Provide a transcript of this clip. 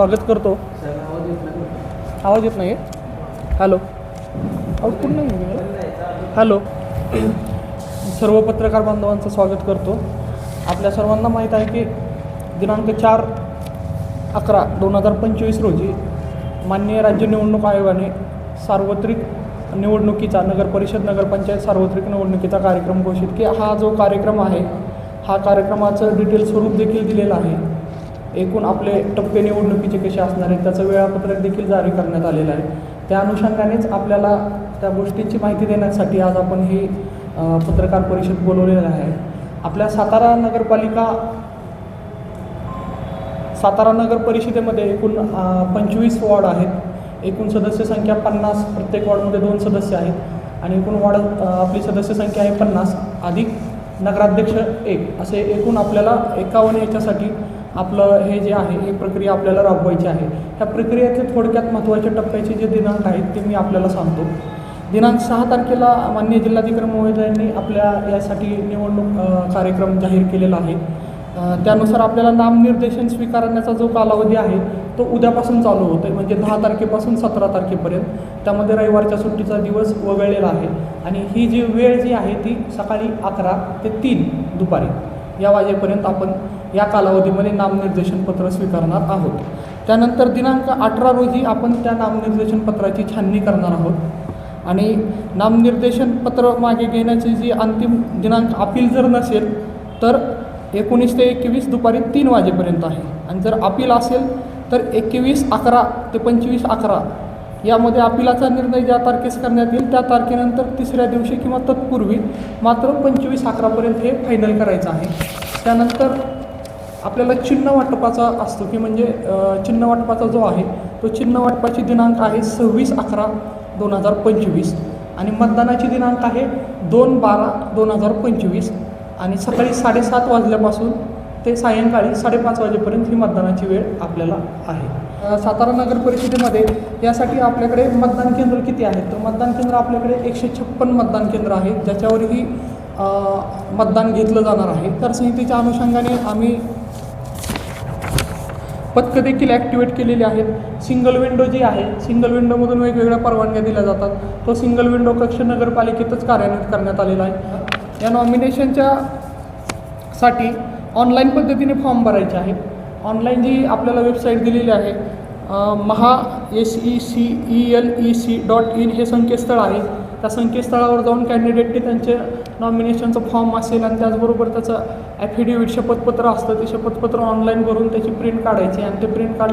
स्वागत करतो. आवाज येत नाही हॅलो. आउटपुट नाही हॅलो. सर्व पत्रकार बांधवांचं स्वागत करतो. आपल्या सर्वांना माहीत आहे की दिनांक चार अकरा दोन हजार पंचवीस रोजी माननीय राज्य निवडणूक आयोगाने सार्वत्रिक निवडणुकीचा नगर परिषद नगरपंचायत सार्वत्रिक निवडणुकीचा कार्यक्रम घोषित की हा जो कार्यक्रम आहे हा कार्यक्रमाचं डिटेल स्वरूप देखील दिलेलं आहे. एकूण आपले टप्पे निवडणुकीचे कसे असणार आहेत त्याचं वेळापत्रक देखील जारी करण्यात आलेलं आहे. त्या अनुषंगानेच आपल्याला त्या गोष्टींची माहिती देण्यासाठी आज आपण ही पत्रकार परिषद बोलवलेलं आहे. आपल्या सातारा नगरपालिका सातारा नगर परिषदेमध्ये एकूण पंचवीस वॉर्ड आहेत. एकूण सदस्य संख्या पन्नास प्रत्येक वॉर्डमध्ये दोन सदस्य आहेत. आणि एकूण वॉर्ड आपली सदस्य संख्या आहे पन्नास अधिक नगराध्यक्ष एक. असे एकूण आपल्याला एकावन्न याच्यासाठी आपलं हे जे आहे ही प्रक्रिया आपल्याला राबवायची आहे. ह्या प्रक्रियेतले थोडक्यात महत्त्वाच्या टप्प्याचे जे दिनांक आहेत ते मी आपल्याला सांगतो. दिनांक सहा तारखेला मान्य जिल्हाधिकारी महोदयांनी आपल्या यासाठी निवडणूक कार्यक्रम जाहीर केलेला आहे. त्यानुसार आपल्याला नामनिर्देशन स्वीकारण्याचा जो कालावधी आहे तो उद्यापासून चालू होतो आहे म्हणजे दहा तारखेपासून सतरा तारखेपर्यंत. त्यामध्ये रविवारच्या सुट्टीचा दिवस वगळलेला आहे. आणि ही जी वेळ जी आहे ती सकाळी अकरा ते तीन दुपारी या वाजेपर्यंत आपण या कालावधीमध्ये नामनिर्देशन पत्र स्वीकारणार आहोत. त्यानंतर दिनांक अठरा रोजी आपण त्या नामनिर्देशन पत्राची छाननी करणार आहोत. आणि नामनिर्देशन पत्र मागे घेण्याची जी अंतिम दिनांक अपील जर नसेल तर एकोणीस ते एकवीस दुपारी तीन वाजेपर्यंत आहे. आणि जर अपील असेल तर एकवीस अकरा ते पंचवीस अकरा यामध्ये अपिलाचा निर्णय ज्या तारखेस करण्यात येईल त्या तारखेनंतर तिसऱ्या दिवशी किंवा तत्पूर्वी मात्र पंचवीस अकरापर्यंत हे फायनल करायचं आहे. त्यानंतर आपल्याला चिन्ह वाटपाचा असतो की म्हणजे चिन्ह वाटपाचा जो आहे तो चिन्ह वाटपाची दिनांक आहे सव्वीस अकरा दोन हजार पंचवीस. आणि मतदानाची दिनांक आहे दोन बारा दोन हजार पंचवीस. आणि सकाळी साडेसात वाजल्यापासून ते सायंकाळी साडेपाच वाजेपर्यंत ही मतदानाची वेळ आपल्याला आहे. सातारा नगर परिषदेमध्ये यासाठी आपल्याकडे मतदान केंद्र किती आहेत? तर मतदान केंद्र आपल्याकडे एकशे छप्पन मतदान केंद्र आहेत ज्याच्यावरही मतदान घेतलं जाणार आहे. तर संहितेच्या अनुषंगाने आम्ही पथकं देखील ॲक्टिवेट केलेली आहेत. सिंगल विंडो जी आहे सिंगल विंडोमधून वेगवेगळ्या परवानग्या दिल्या जातात. तो सिंगल विंडो कक्ष नगरपालिकेतच कार्यान्वित करण्यात आलेला आहे. या नॉमिनेशनच्या साठी ऑनलाईन पद्धतीने फॉर्म भरायचे आहेत. ऑनलाईन जी आपल्याला वेबसाईट दिलेली आहे Maha S E C E L E C dot in हे संकेतस्थळ आहे. त्या संकेतस्थळावर जाऊन कॅन्डिडेटने त्यांचे नॉमिनेशनचं फॉर्म असेल आणि त्याचबरोबर त्याचं ॲफिडेविट शपथपत्र असतं ते शपथपत्र ऑनलाईन भरून त्याची प्रिंट काढायची आणि ते प्रिंट काढ